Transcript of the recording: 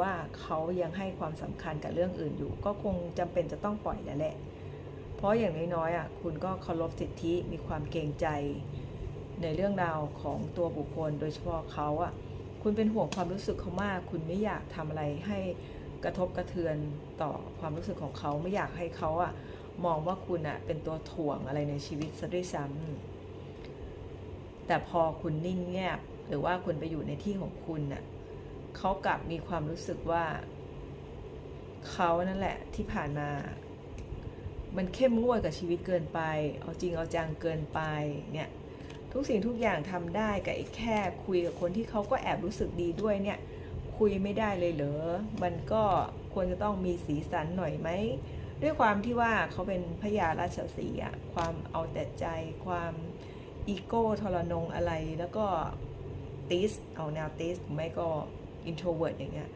ว่าเขายังให้ความสำคัญกับเรื่องอื่นอยู่ ก็คงจำเป็นจะต้องปล่อยแล้วแหละ เพราะอย่างน้อยๆอะคุณก็เคารพสิทธิมีความเกรงใจ ในเรื่องราวของตัวบุคคล โดยเฉพาะเขาอะคุณเป็นห่วงความรู้สึกเขามาก คุณไม่อยากทำอะไรให้กระทบกระเทือนต่อความรู้สึกของเขาไม่อยากให้เขาอะมองว่าคุณอะเป็นตัวถ่วงอะไรในชีวิตซะด้วยซ้ำแต่พอคุณนิ่งเงียบหรือว่าคุณไปอยู่ในที่ของคุณน่ะ เขากลับมีความรู้สึกว่า เขานั่นแหละที่ผ่านมา มันเข้มงวดกับชีวิตเกินไป เอาจริงเอาจังเกินไปเนี่ยทุกสิ่งทุกอย่างทำได้กับไอ้แค่คุยกับคนที่เขาก็แอบรู้สึกดีด้วยเนี่ยคุยไม่ได้เลยเหรอ มันก็ควรจะต้องมีสีสันหน่อยไหม ด้วยความที่ว่าเขาเป็นพญาราชสีอะความเอาแต่ใจ ความอีโก้ทรนงอะไร แล้วก็ติส เอาแนวติสไม่ก็ อินโทรเวิร์ดอย่างเงี้ย